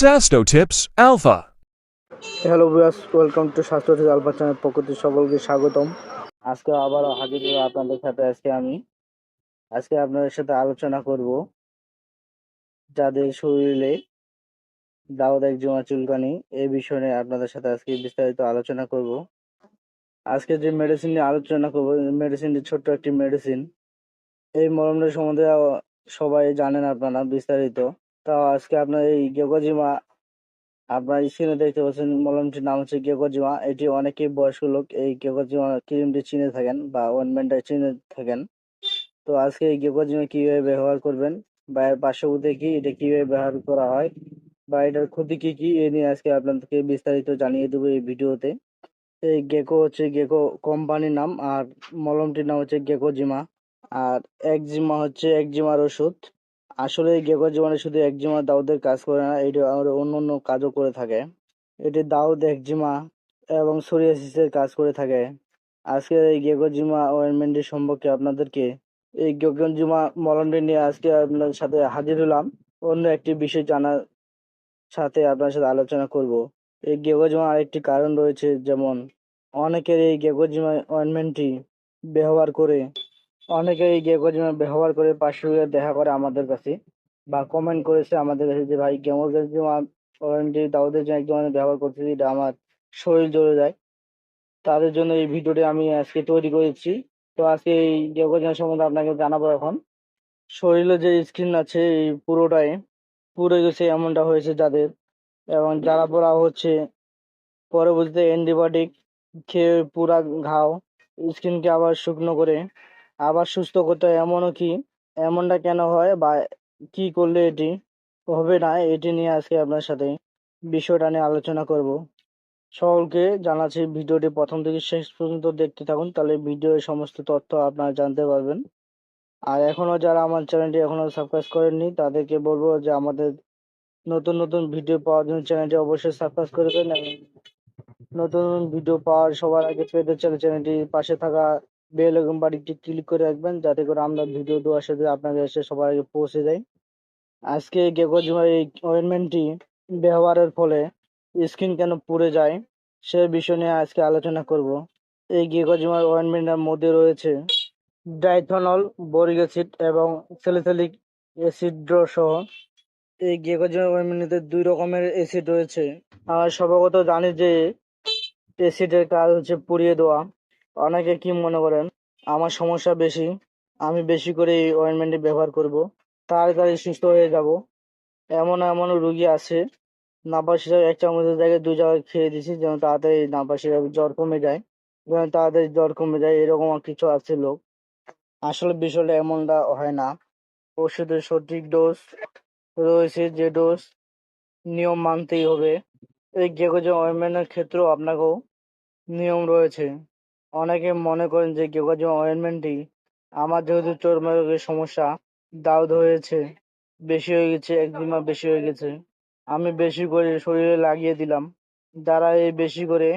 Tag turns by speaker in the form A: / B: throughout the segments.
A: Sasto Tips Alpha.
B: Hello viewers welcome to Swasthya tips Alpha channel পক্ষ থেকে সকলকে স্বাগতম। আজকে আবার হাজির হলাম আপনাদের সাথে আজকে আমি। আজকে আপনাদের সাথে আলোচনা করব যাদের শরীরে দাউদ একজমা চুলকানি এই বিষয়ে নিয়ে আপনাদের সাথে আজকে বিস্তারিত আলোচনা করব। আজকে যে মেডিসিন নিয়ে আলোচনা করব মেডিসিনটি ছোট্ট একটি মেডিসিন এই মলমটা সম্বন্ধে সবাই জানেন আপনারা বিস্তারিত। তাও আজকে আপনার এই গেকোজিমা আপনার স্ক্রিনে দেখতে পাচ্ছেন মলমটির নাম হচ্ছে গেকোজিমা এটি অনেকে বয়স্ক লোক এই গেকোজিমা ক্রিমটি চিনে থাকেন বা অয়েনমেন্টটা চিনে থাকেন। তো আজকে এই গেকোজিমা কীভাবে ব্যবহার করবেন বা এর পার্শ্ববর্তী কি এটা কীভাবে ব্যবহার করা হয় বা এটার ক্ষতি কি কি, এ নিয়ে আজকে আপনাদেরকে বিস্তারিত জানিয়ে দেবো এই ভিডিওতে। এই গেকো হচ্ছে গেকো কোম্পানির নাম আর মলমটির নাম হচ্ছে গেকোজিমা আর একজিমা হচ্ছে একজিমার ওষুধ। আসলে এই গেকোজিমানে শুধু একজিমা দাউদের কাজ করে না, এটি আরও অন্য অন্য কাজও করে থাকে। এটি দাউদ একজিমা এবং সোরিয়াসিসের কাজ করে থাকে। আজকে এই গেকোজিমা অয়েনমেন্টের সম্পর্কে আপনাদেরকে এই গেকোজিমা মলমটি নিয়ে আজকে আপনাদের সাথে হাজির হলাম। অন্য একটি বিষয় জানার সাথে আপনার সাথে আলোচনা করব। এই গেকোজিমা আরেকটি কারণ রয়েছে, যেমন অনেকের এই গেকোজিমা অয়েনমেন্টটি ব্যবহার করে অনেকে এই গেকোজিমা ব্যবহার করে পার্শ্ব দেখা করে আমাদের কাছে বা কমেন্ট করেছে আমাদের কাছে যে, ভাই গেকোজিমা অয়েনটি দাউদের জন্য একজন ব্যবহার করতেছি এটা আমার শরীর জ্বলে যায়। তাদের জন্য এই ভিডিওটি আমি আজকে তৈরি করেছি। তো আজকে এই গেকোজিমা সম্বন্ধে আপনাকে জানাব এখন। শরীরে যে স্কিন আছে এই পুরোটাই পুড়ে গেছে এমনটা হয়েছে যাদের। এবং যারা পড়া হচ্ছে পরবর্তীতে অ্যান্টিবায়োটিক খেয়ে পুরা ঘাও স্কিনকে আবার শুকনো করে আবার সুস্থ করতে হয়। এমনও কি? এমনটা কেন হয় বা কি করলে এটি হবে না? এটি নিয়ে আজকে আপনার সাথে বিষয়টা নিয়ে আলোচনা করব। সকলকে জানাচ্ছি ভিডিওটি প্রথম থেকে শেষ পর্যন্ত দেখতে থাকুন। তাহলে ভিডিওর সমস্ত তথ্য আপনারা জানতে পারবেন। আর এখনও যারা আমার চ্যানেলটি এখনও সাবস্ক্রাইব করেননি, তাদেরকে বলব যে আমাদের নতুন নতুন ভিডিও পাওয়ার জন্য চ্যানেলটি অবশ্যই সাবস্ক্রাইব করবেন এবং নতুন নতুন ভিডিও পাওয়ার সবার আগে পেতে চ্যানেলটি পাশে থাকা বেল এবং বাড়িটি ক্লিক করে রাখবেন যাতে করে আমরা ভিডিও দেওয়ার সাথে আপনাদের এসে সবার আগে পৌঁছে যায় আজকে গেকোজিমা এই অয়েনমেন্টটি ব্যবহারের ফলে স্কিন কেন পুড়ে যায় সে বিষয় নিয়ে আজকে আলোচনা করব। এই গেকোজিমার অয়েনমেন্টের মধ্যে রয়েছে ডাইথনল, বরিক অ্যাসিড এবং স্যালিসিলিক অ্যাসিড সহ। এই গেকোজিমা অয়েনমেন্টে দুই রকমের অ্যাসিড রয়েছে। আর সর্বগত জানি যে অ্যাসিডের কাজ হচ্ছে পুড়িয়ে দেওয়া। অনেকে কি মনে করেন, আমার সমস্যা বেশি, আমি বেশি করে এই অয়েনমেন্টটি ব্যবহার করব তাড়াতাড়ি সুস্থ হয়ে যাব। এমন এমন রুগী আছে নাপা সিরাপ এক চামচের জায়গায় দু জায়গায় খেয়ে দিছি যেন তাড়াতাড়ি নাপা সিরাপ জ্বর কমে যায়, যেন তাড়াতাড়ি জ্বর কমে যায়, এরকম কিছু আছে লোক। আসলে বিষয়টা এমনটা হয় না। ওষুধের সঠিক ডোজ রয়েছে যে ডোজ নিয়ম মানতেই হবে। এই গেকোজিম অয়েনমেন্টের ক্ষেত্রেও আপনাকেও নিয়ম রয়েছে। অনেকে মনে করেন যে গেকোজিম অয়েনমেন্টটি আমার যেহেতু চর্মরোগের সমস্যা দাউদ হয়েছে বেশি হয়ে গেছে একজিমা বেশি হয়ে গেছে। আমি বেশি করে শরীরে লাগিয়ে দিলাম। যারা এই বেশি করে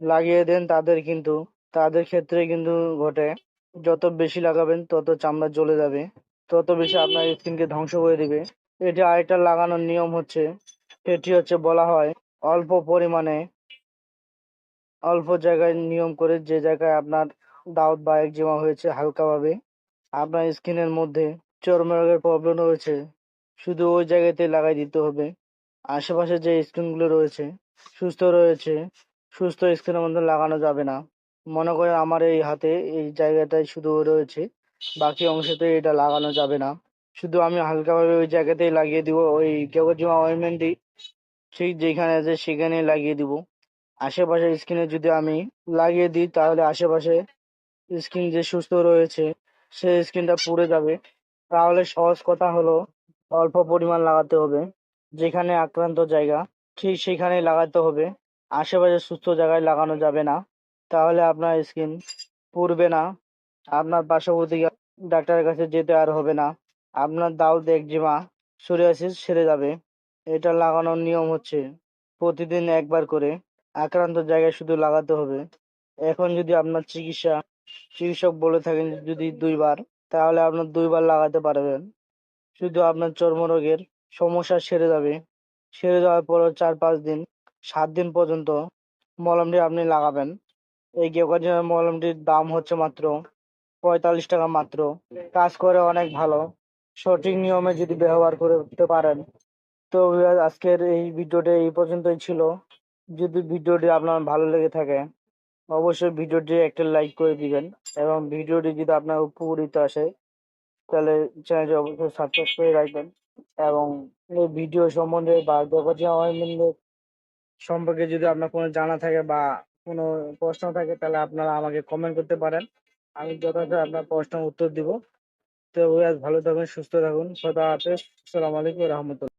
B: লাগিয়ে দেন তাদের কিন্তু, তাদের ক্ষেত্রে কিন্তু ঘটে, যত বেশি লাগাবেন তত চামড়া জ্বলে যাবে, তত বেশি আপনার স্কিনকে ধ্বংস করে দিবে। এটি আরেকটা লাগানোর নিয়ম হচ্ছে, সেটি হচ্ছে বলা হয়, অল্প পরিমাণে অল্প জায়গায় নিয়ম করে যে জায়গায় আপনার দাউদ বা একজিমা হয়েছে হালকাভাবে আপনার স্কিনের মধ্যে চর্মরোগের প্রবলেম রয়েছে। শুধু ওই জায়গাতে লাগাই দিতে হবে। আশেপাশে যে স্কিনগুলো রয়েছে, সুস্থ রয়েছে, সুস্থ স্কিনের মধ্যে লাগানো যাবে না। মনে করেন আমার এই হাতে এই জায়গাটায় শুধু রয়েছে, বাকি অংশতে এটা লাগানো যাবে না। শুধু আমি হালকাভাবে ওই জায়গাতেই লাগিয়ে দিব, ওই কেবজিমা অয়েনমেন্টটি ঠিক যেখানে আছে সেখানেই লাগিয়ে দিব। আশেপাশে স্কিনে যদি আমি লাগিয়ে দিই, তাহলে আশেপাশে স্কিন যে সুস্থ রয়েছে সেই স্কিনটা পুড়ে যাবে। তাহলে সহজ কথা হলো, অল্প পরিমাণ লাগাতে হবে। যেখানে আক্রান্ত জায়গা, ঠিক সেখানেই লাগাতে হবে। আশেপাশে সুস্থ জায়গায় লাগানো যাবে না। তাহলে আপনার স্কিন পুড়বে না। আপনার পার্শ্ববর্তী ডাক্তারের কাছে যেতে আর হবে না। আপনার দাউদ, একজিমা, সোরিয়াসিস সেরে যাবে। এটা লাগানোর নিয়ম হচ্ছে প্রতিদিন একবার করে আক্রান্ত জায়গায় শুধু লাগাতে হবে। এখন যদি আপনার চিকিৎসা, চিকিৎসক বলে থাকেন যদি দুইবার, তাহলে আপনার দুইবার লাগাতে পারবেন। শুধু আপনার চর্মরোগের সমস্যা সেরে যাবে। সেরে যাওয়ার পর চার পাঁচ দিন, সাত দিন পর্যন্ত মলমটি আপনি লাগাবেন। এই গেকোজিনের মলমটির দাম হচ্ছে মাত্র পঁয়তাল্লিশ টাকা মাত্র। কাজ করে অনেক ভালো। সঠিক নিয়মে যদি ব্যবহার করতে পারেন। তো আজকের এই ভিডিওটি এই পর্যন্তই ছিল। যদি ভিডিওটি আপনার ভালো লেগে থাকে অবশ্যই ভিডিওটি একটা লাইক করে দিবেন এবং ভিডিওটি যদি আপনার উপকৃত আসে তাহলে চ্যানেলটি অবশ্যই সাবস্ক্রাইব করে রাখবেন এবং এই ভিডিও সম্বন্ধে বা গগজি আওয়ামী সম্পর্কে যদি আপনার কোনো জানা থাকে বা কোনো প্রশ্ন থাকে তাহলে আপনারা আমাকে কমেন্ট করতে পারেন। আমি যথাযথ আপনার প্রশ্ন উত্তর দিব। তো viewers, ভালো থাকুন সুস্থ থাকুন। খোদা হাফেজ। আসসালামু আলাইকুম রহমতুল্লাহ.